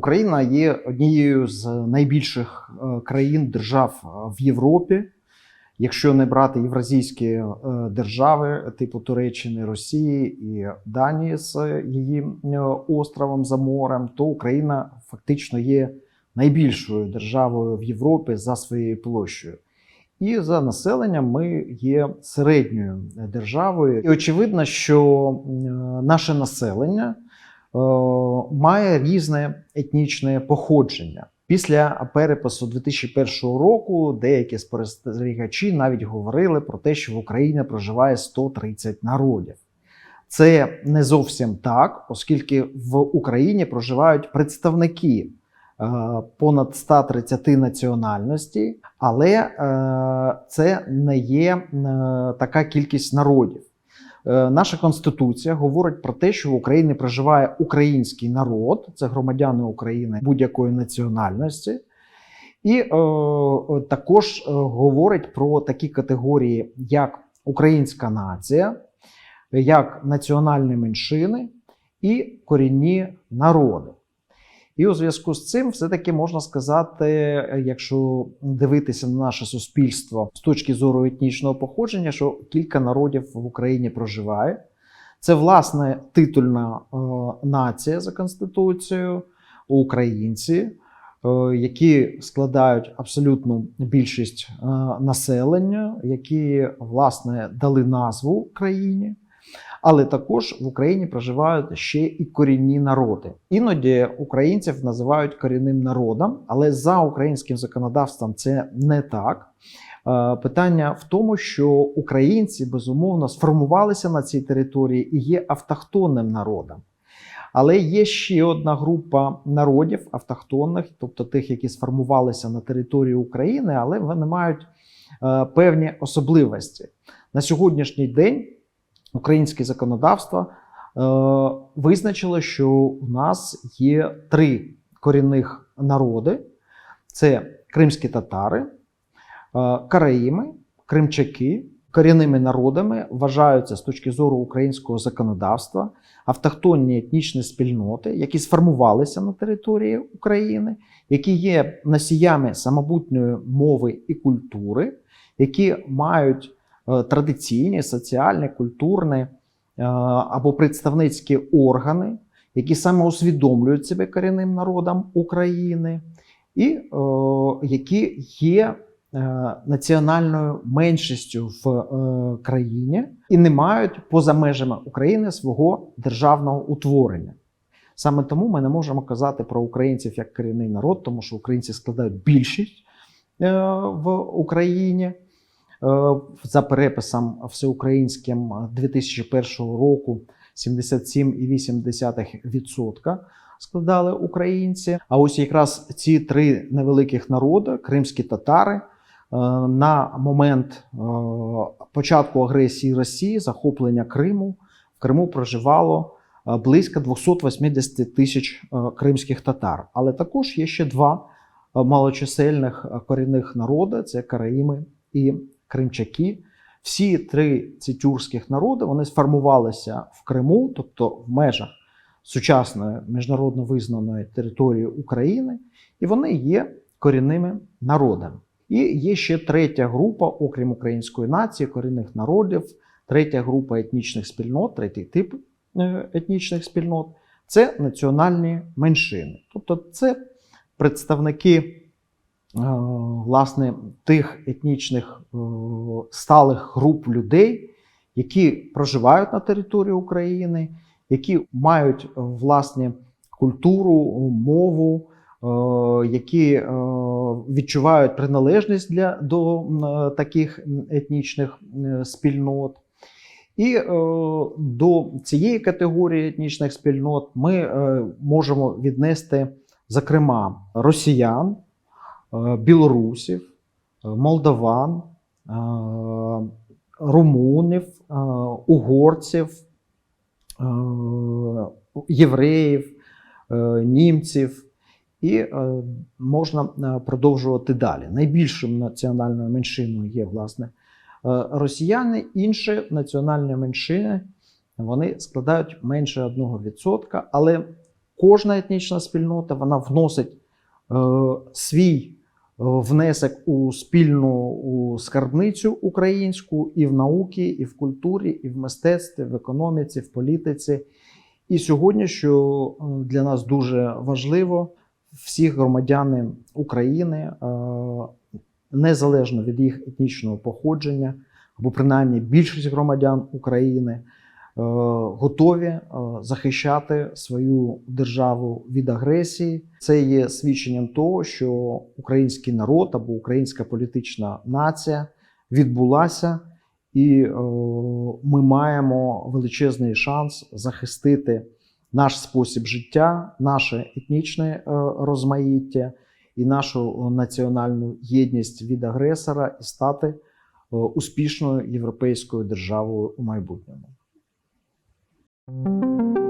Україна є однією з найбільших е, країн держав е, в Європі. Якщо не брати євразійські е, держави, типу Туреччини, Росії і Данії з її островом за морем, то Україна фактично є найбільшою державою в Європі за своєю площею. І за населенням ми є середньою державою. І очевидно, що е, наше населення е, має різне етнічне походження. Після перепису 2001 року деякі спостерігачі навіть говорили про те, що в Україні проживає 130 народів. Це не зовсім так, оскільки в Україні проживають представники е, понад 130 національностей, але е, це не є е, така кількість народів. Е, Наша конституція говорить про те, що в Україні проживає український народ, це громадяни України будь-якої національності, і е, е, також е, говорить про такі категорії, як українська нація, як національні меншини і корінні народи. І у зв'язку з цим, все-таки можна сказати, якщо дивитися на наше суспільство з точки зору етнічного походження, що кілька народів в Україні проживає. Це власне титульна е, нація за конституцією, українці, е, які складають абсолютну більшість е, населення, які власне дали назву країні. Але також в Україні проживають ще і корінні народи. Іноді українців називають корінним народом, але за українським законодавством це не так. Е, Питання в тому, що українці безумовно сформувалися на цій території і є автохтонним народом. Але є ще одна група народів автохтонних, тобто тих, які сформувалися на території України, але вони мають е, певні особливості. На сьогоднішній день українське законодавство е, визначило, що у нас є три корінних народи: це кримські татари, е, караїми, кримчаки. Корінними народами вважаються з точки зору українського законодавства автохтонні етнічні спільноти, які сформувалися на території України, які є носіями самобутньої мови і культури, які мають традиційні, соціальні, культурні е, або представницькі органи, які саме усвідомлюють себе корінним народом України, і е, які є е, національною меншістю в е, країні і не мають поза межами України свого державного утворення. Саме тому ми не можемо казати про українців як корінний народ, тому що українці складають більшість е, в Україні. Е, За переписом всеукраїнським 2001 року 77,8% складали українці. А ось якраз ці три невеликих народи кримські татари. е, На момент е, початку агресії Росії, захоплення Криму, в Криму проживало близько 280 тисяч кримських татар. Але також є ще два малочисельних корінних народи: це караїми і кримчаки. Всі три ці тюркських народи вони сформувалися в Криму, тобто в межах сучасної міжнародно визнаної території України, і вони є корінними народами. І є ще третя група, окрім української нації, корінних народів, третя група етнічних спільнот, третій тип е, етнічних спільнот це національні меншини. Тобто це представники власне тих етнічних е, сталих груп людей, які проживають на території України, які мають е, власне культуру, мову, е, які е, відчувають приналежність для до е, таких етнічних е, спільнот. І е, до цієї категорії етнічних спільнот ми е, можемо віднести, зокрема, росіян, е, білорусів, е, молдаван, е, румунів, е, угорців, е, євреїв, е, німців. І е, можна е, продовжувати далі. Найбільшим національною меншиною є власне е, росіяни, інші національні меншини е, вони складають менше 1%, але кожна етнічна спільнота вона вносить е, свій е, внесок у спільну скарбницю українську і в науці, і в культурі, і в мистецтві, в економіці, в політиці. І сьогодні, що е, для нас дуже важливо, всі громадяни України, е, незалежно від їх етнічного походження, або принаймні більшість громадян України, е, готові е, захищати свою державу від агресії. Це є свідченням того, що український народ або українська політична нація відбулася, і е, ми маємо величезний шанс захистити наш спосіб життя, наше етнічне е, розмаїття і нашу національну єдність від агресора і стати е, успішною європейською державою у майбутньому. Thank you.